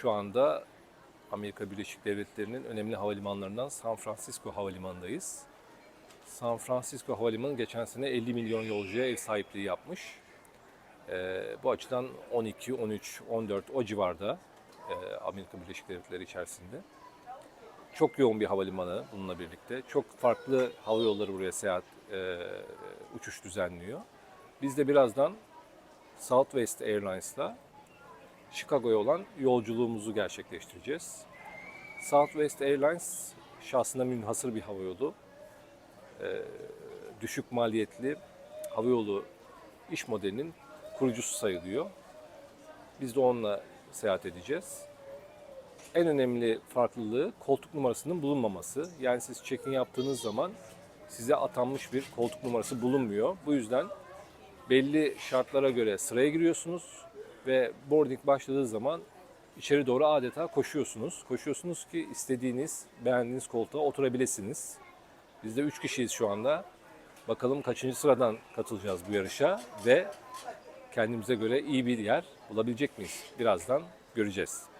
Şu anda Amerika Birleşik Devletleri'nin önemli havalimanlarından San Francisco Havalimanı'ndayız. San Francisco Havalimanı geçen sene 50 milyon yolcuya ev sahipliği yapmış. Ee, bu açıdan 12, 13, 14 o civarda e, Amerika Birleşik Devletleri içerisinde. Çok yoğun bir havalimanı bununla birlikte. Çok farklı hava yolları buraya seyahat, e, uçuş düzenliyor. Biz de birazdan Southwest Airlines'la Chicago'ya olan yolculuğumuzu gerçekleştireceğiz. Southwest Airlines şahsına münhasır bir havayolu. Ee, düşük maliyetli havayolu iş modelinin kurucusu sayılıyor. Biz de onunla seyahat edeceğiz. En önemli farklılığı koltuk numarasının bulunmaması. Yani siz check-in yaptığınız zaman size atanmış bir koltuk numarası bulunmuyor. Bu yüzden belli şartlara göre sıraya giriyorsunuz ve boarding başladığı zaman içeri doğru adeta koşuyorsunuz. Koşuyorsunuz ki istediğiniz, beğendiğiniz koltuğa oturabilirsiniz. Biz de 3 kişiyiz şu anda. Bakalım kaçıncı sıradan katılacağız bu yarışa ve kendimize göre iyi bir yer bulabilecek miyiz? Birazdan göreceğiz.